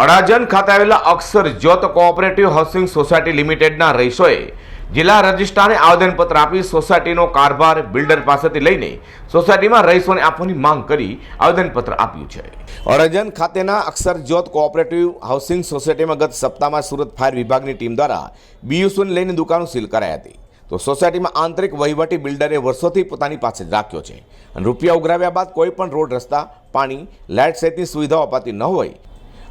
અડાજણ ખાતે આવેલા અક્ષર જ્યોત કોઓપરેટિવ હાઉસિંગ સોસાયટી લિમિટેડના રહીશોએ જિલ્લા રજિસ્ટ્રારને આવેદનપત્ર આપી સોસાયટીનો કારભાર બિલ્ડર પાસેથી લઈને સોસાયટીમાં રહીશોને આપવાની માંગ કરી આવેદનપત્ર આપ્યું છે. અરજન ખાતેના અક્ષર જ્યોત કોઓપરેટિવ હાઉસિંગ સોસાયટીમાં ગત સપ્તાહમાં સુરત ફાયર વિભાગની ટીમ દ્વારા બીયુસોને લઈને દુકાનો સીલ કરાઈ હતી. તો સોસાયટીમાં આંતરિક વહીવટી બિલ્ડરે વર્ષોથી પોતાની પાસે રાખ્યો છે. અને રૂપિયા ઉઘરાવ્યા બાદ કોઈ પણ રોડ, રસ્તા, પાણી, લાઇટ સહિતની સુવિધાઓ અપાતી ન હોય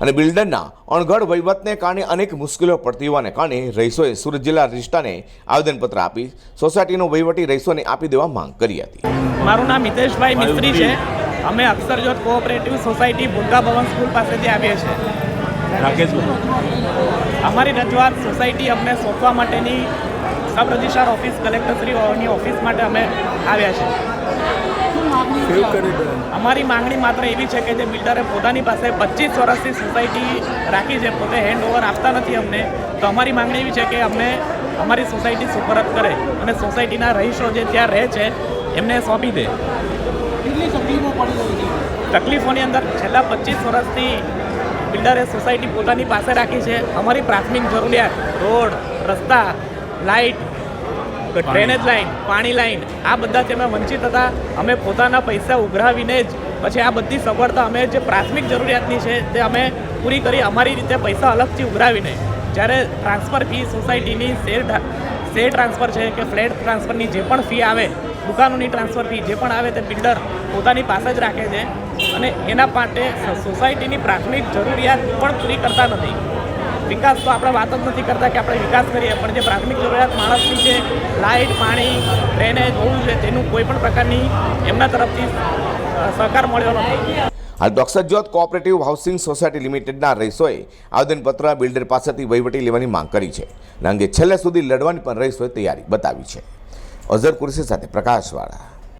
અને બિલ્ડરના અણઘડ વહીવટને કારણે અનેક મુશ્કેલીઓ પડતી હોવાને કારણે રહીશોએ સુરત જિલ્લા રજિસ્ટ્રારને આવેદનપત્ર આપી સોસાયટીનો વહીવટી રહીશોને આપી દેવા માંગ કરી હતી. મારું નામ મિતેશભાઈ મિસ્ત્રી છે. અમે Aksharjot cooperative society Burga Bhavan school પાસેથી આવીએ છીએ. રાકેશભાઈ અમારી રજૂઆત સોસાયટી અમને સોંપવા માટેની સબ રજિસ્ટ્રાર ઓફિસ કલેક્ટરશ્રીની ઓફિસ માટે અમે આવ્યા છે કેવું કરી દે અમારી માંગણી માત્ર એવી છે કે જે બિલ્ડરે પોતાની પાસે પચીસ વર્ષથી સોસાયટી રાખી છે પોતે હેન્ડ ઓવર આપતા નથી અમને. તો અમારી માંગણી એવી છે કે અમને અમારી સોસાયટી સુપરત કરે અને સોસાયટીના રહીશો જે ત્યાં રહે છે એમને સોંપી દે. તકલીફોની અંદર છેલ્લા પચીસ વર્ષથી બિલ્ડરે સોસાયટી પોતાની પાસે રાખી છે. અમારી પ્રાથમિક જરૂરિયાત રોડ રસ્તા લાઇટ ડ્રેનેજ લાઇન પાણી લાઇન આ બધાથી અમે વંચિત હતા. અમે પોતાના પૈસા ઉઘરાવીને જ પછી આ બધી સગવડતા અમે જે પ્રાથમિક જરૂરિયાતની છે તે અમે પૂરી કરી અમારી રીતે પૈસા અલગથી ઉઘરાવીને. જ્યારે ટ્રાન્સફર ફી સોસાયટીની શેર શેર ટ્રાન્સફર છે કે ફ્લેટ ટ્રાન્સફરની જે પણ ફી આવે દુકાનોની ટ્રાન્સફર ફી જે પણ આવે તે બિલ્ડર પોતાની પાસે જ રાખે છે. અને એના માટે સોસાયટીની પ્રાથમિક જરૂરિયાત પણ પૂરી કરતા નથી. વિકાસ તો આપણે વાત જ નથી કરતા કે આપણે વિકાસ કરીએ, પણ જે પ્રાથમિક જરૂરિયાત માણસની છે, લાઇટ, પાણી, ડ્રેનેજ, હોવું છે તેનું કોઈ પણ પ્રકારની એમના તરફથી સહકાર મળ્યો નથી. હાલ તો જ્યોત કોઓપરેટિવ હાઉસિંગ સોસાયટી લિમિટેડના રહીશોએ આવેદનપત્ર બિલ્ડર પાસેથી વહીવટી લેવાની માંગ કરી છે. અને અંગે છેલ્લે સુધી લડવાની પણ રહીશોએ તૈયારી બતાવી છે. અઝર કુરશી સાથે પ્રકાશવાળા.